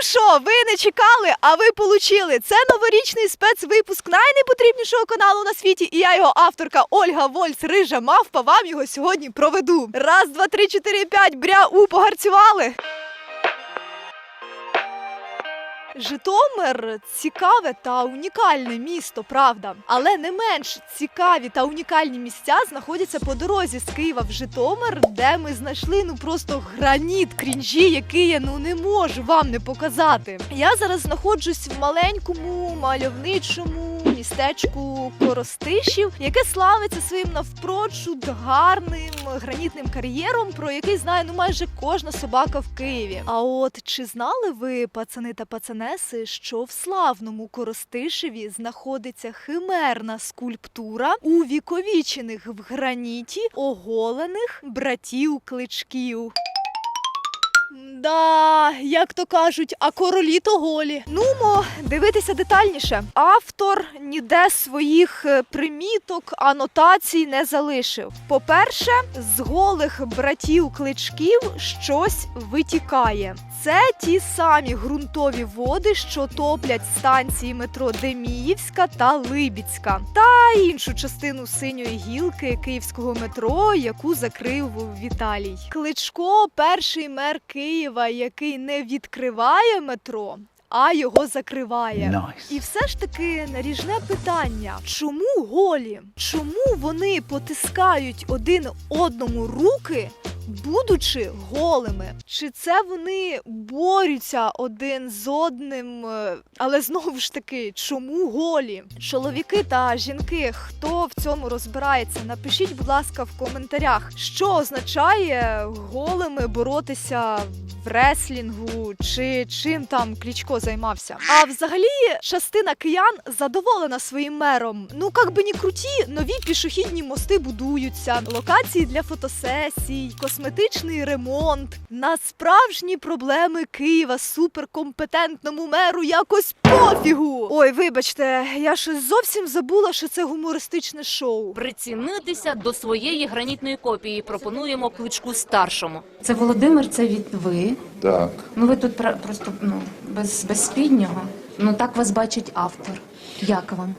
що, ви не чекали, а ви получили. Це новорічний спецвипуск найнепотрібнішого каналу на світі. І я його авторка Ольга Вольц, рижа мавпа. Вам його сьогодні проведу. Раз, два, три, чотири, п'ять. Бря у погарцювали. Житомир цікаве та унікальне місто, правда. Але не менш цікаві та унікальні місця знаходяться по дорозі з Києва в Житомир, де ми знайшли ну просто граніт крінжі, який я ну не можу вам не показати. Я зараз знаходжусь в маленькому мальовничому містечку Коростишів, яке славиться своїм навпрочуд гарним гранітним кар'єром, про який знає ну майже кожна собака в Києві. А от чи знали ви, пацани та пацанеси, що в славному Коростишеві знаходиться химерна скульптура увіковічених в граніті оголених братів кличків? Да, як то кажуть, а королі то голі. Нумо дивитися детальніше. Автор ніде своїх е, приміток, анотацій не залишив. По-перше, з голих братів кличків щось витікає. Це ті самі ґрунтові води, що топлять станції метро Деміївська та Либіцька, та іншу частину синьої гілки київського метро, яку закрив Віталій. Кличко перший мер Києва, який не відкриває метро. А його закриває. І все ж таки наріжне питання: чому голі? Чому вони потискають один одному руки, будучи голими? Чи це вони борються один з одним? е, Але знову ж таки, чому голі? Чоловіки та жінки, хто в цьому розбирається, напишіть, будь ласка, в коментарях, що означає голими боротися в реслінгу, чи чим там Клічко займався. А взагалі, частина киян задоволена своїм мером. Ну, як би ні круті, нові пішохідні мости будуються, локації для фотосесій, косметичний ремонт. На справжні проблеми Києва суперкомпетентному меру якось пофігу. Ой, вибачте, я щось зовсім забула, що це гумористичне шоу. Прицінитися до своєї гранітної копії пропонуємо кличку старшому. Це Володимир, це від ви. Так. Ну ви тут просто ну без, без спіднього. Ну так вас бачить автор. Як вам?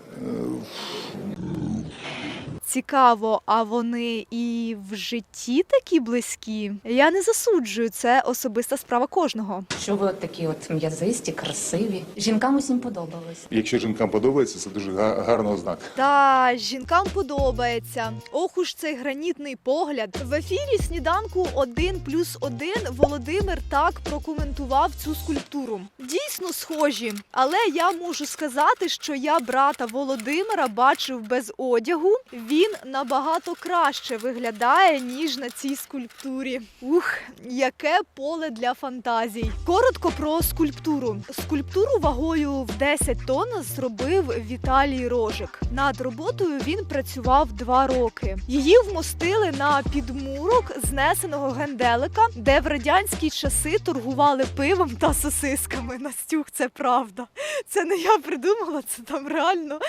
Цікаво, а вони і в житті такі близькі? Я не засуджую, це особиста справа кожного. Що ви от такі от м'язисті, красиві? Жінкам усім подобалось. Якщо жінкам подобається, це дуже гарний ознак. Та жінкам подобається. Ох уж цей гранітний погляд. В ефірі сніданку 1 плюс 1 Володимир так прокоментував цю скульптуру. Дійсно схожі, але я можу сказати, що я брата Володимира бачив без одягу. Він набагато краще виглядає ніж на цій скульптурі. Ух, яке поле для фантазій. Коротко про скульптуру. Скульптуру вагою в 10 тонн зробив Віталій Рожик. Над роботою він працював два роки. Її вмостили на підмурок знесеного генделика, де в радянські часи торгували пивом та сосисками. Настюх, це правда. Це не я придумала, це там реально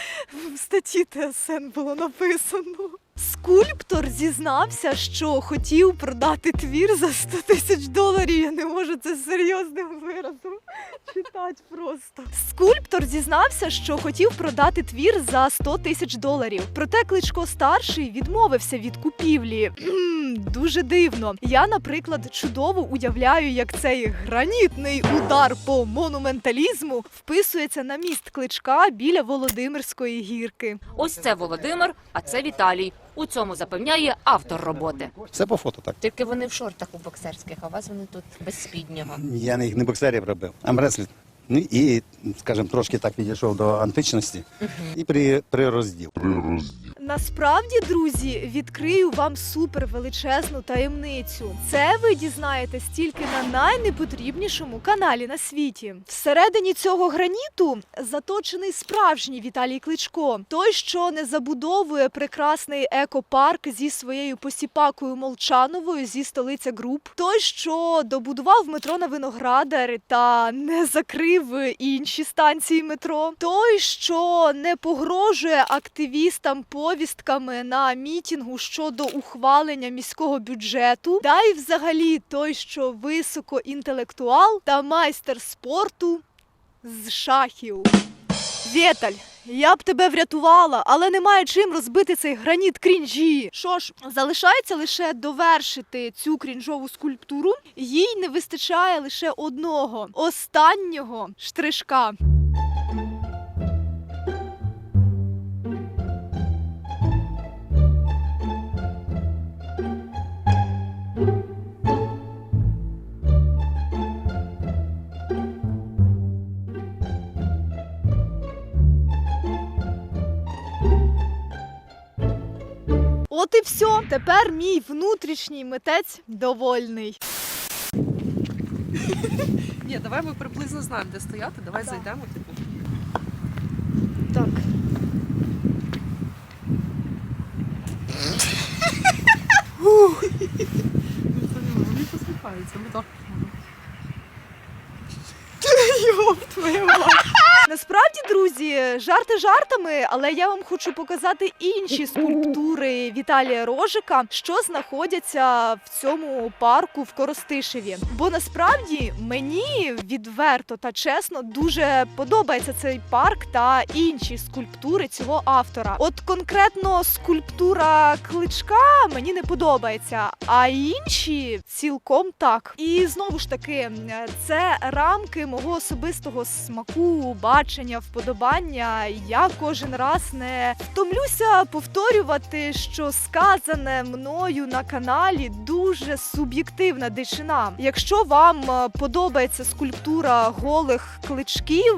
в статті ТСН було написано. Rambo. Скульптор зізнався, що хотів продати твір за 100 тисяч доларів. Я не можу це серйозним виразом читати просто. Скульптор зізнався, що хотів продати твір за 100 тисяч доларів. Проте Кличко старший відмовився від купівлі. Дуже дивно. Я, наприклад, чудово уявляю, як цей гранітний удар по монументалізму вписується на міст кличка біля Володимирської гірки. Ось це Володимир, а це Віталій. У цьому запевняє автор роботи. Все по фото так. Тільки вони в шортах у боксерських, а у вас вони тут без спіднього. Я не їх не боксерів робив, а мреслі. Ну і, скажімо, трошки так підійшов до античності і при, прироздів. Насправді, друзі, відкрию вам супер величезну таємницю. Це ви дізнаєтесь тільки на найнепотрібнішому каналі на світі. Всередині цього граніту заточений справжній Віталій Кличко, той, що не забудовує прекрасний екопарк зі своєю посіпакою Молчановою зі столиця груп, той, що добудував метро на Виноградар та не закрив інші станції метро, той, що не погрожує активістам повіді повістками на мітінгу щодо ухвалення міського бюджету, та й взагалі той, що високоінтелектуал та майстер спорту з шахів. Вєталь, я б тебе врятувала, але немає чим розбити цей граніт крінжі. Що ж, залишається лише довершити цю крінжову скульптуру. Їй не вистачає лише одного останнього штришка. От і все. Тепер мій внутрішній митець довольний. Ні, давай ми приблизно знаємо, де стояти, давай Так. зайдемо, типу. Так. Вони посміхаються, ми так. Насправді, друзі, жарти жартами, але я вам хочу показати інші скульптури Віталія Рожика, що знаходяться в цьому парку в Коростишеві. Бо насправді мені відверто та чесно дуже подобається цей парк та інші скульптури цього автора. От конкретно скульптура кличка мені не подобається, а інші цілком так. І знову ж таки, це рамки мого особистого смаку, бачення, вподобання. Я кожен раз не втомлюся повторювати, що сказане мною на каналі дуже суб'єктивна дичина. Якщо вам е, подобається скульптура голих кличків,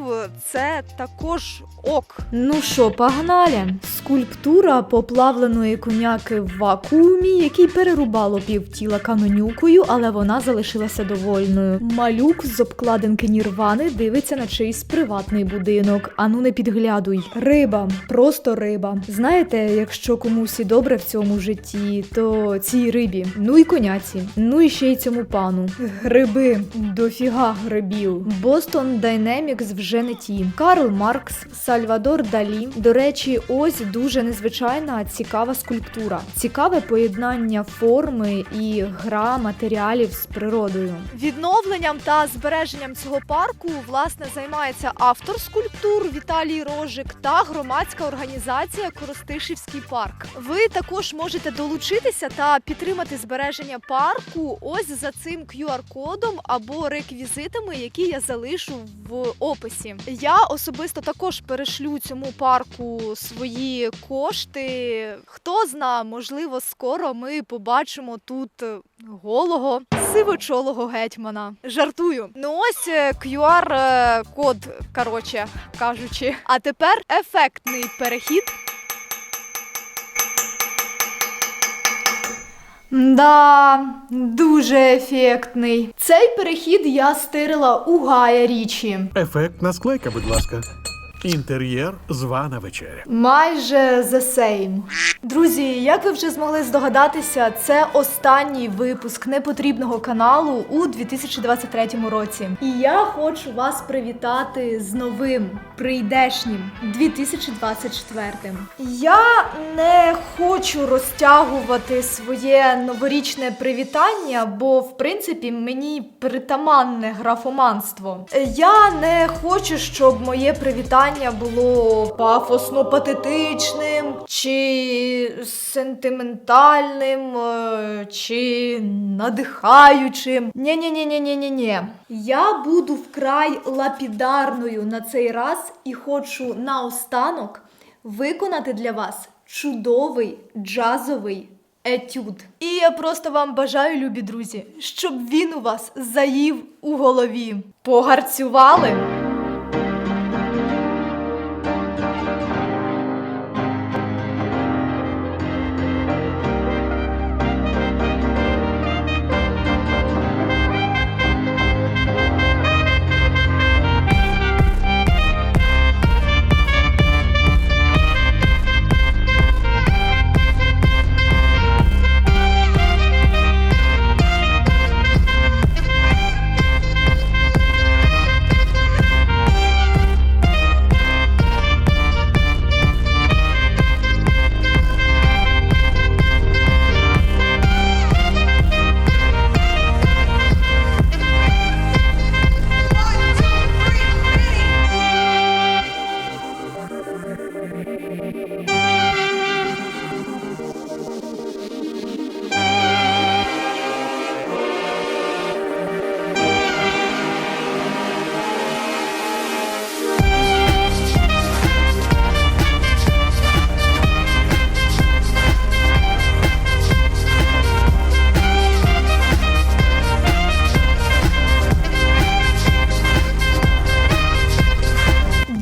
це також ок. Ну що, погнали? Скульптура поплавленої коняки в вакуумі, який перерубало пів тіла каменюкою, але вона залишилася довольною. Малюк з обкладинки Нірвани дивиться на чийсь приватний будинок. Ану не підглядуй. Риба, просто риба. Знаєте, якщо комусь і добре в цьому житті, то цій рибі, ну і коняці, ну і ще й цьому пану. Гриби, дофіга грибів. Бостон Дайнемікс вже не ті. Карл Маркс, Сальвадор Далі. До речі, ось дуже незвичайна цікава скульптура. Цікаве поєднання форми і гра матеріалів з природою. Відновленням та збереженням цього парку власне займається автор скульптур Віталій Рожик та громадська організація Коростишівський парк. Ви також можете долучитися та підтримати збереження парку ось за цим QR-кодом або реквізитами, які я залишу в описі. Я особисто також перешлю цьому парку свої кошти. Хто зна, можливо, скоро ми побачимо тут е, голого сивочолого гетьмана. Жартую. Ну ось е, QR-код, коротше кажучи. А тепер ефектний перехід. Да, дуже ефектний. Цей перехід я стирила у Гая Річі. Ефектна склейка, будь ласка. Інтер'єр звана вечеря. Майже the same. Друзі, як ви вже змогли здогадатися, це останній випуск непотрібного каналу у 2023 році. І я хочу вас привітати з новим прийдешнім 2024. Я не хочу розтягувати своє новорічне привітання, бо в принципі мені притаманне графоманство. Я не хочу, щоб моє привітання було пафосно патетичним чи сентиментальним, е, чи надихаючим. ні ні ні ні ні ні ні Я буду вкрай лапідарною на цей раз і хочу наостанок виконати для вас чудовий джазовий етюд. І я просто вам бажаю, любі друзі, щоб він у вас заїв у голові. Погарцювали?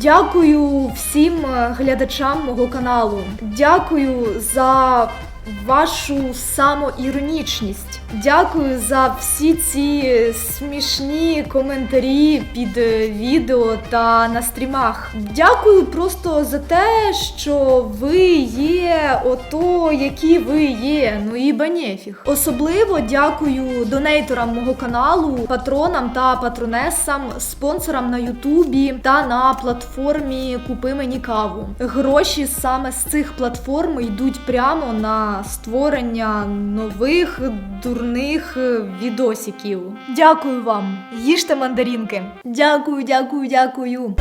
Дякую всім е, глядачам мого каналу. Дякую за вашу самоіронічність. Дякую за всі ці смішні коментарі під е, відео та на стрімах. Дякую просто за те, що ви є ото, які ви є. Ну і банєфіг. Особливо дякую донейторам мого каналу, патронам та патронесам, спонсорам на Ютубі та на платформі Купи мені каву. Гроші саме з цих платформ йдуть прямо на створення нових дурних відосиків. Дякую вам. Їжте мандарінки. Дякую, дякую, дякую.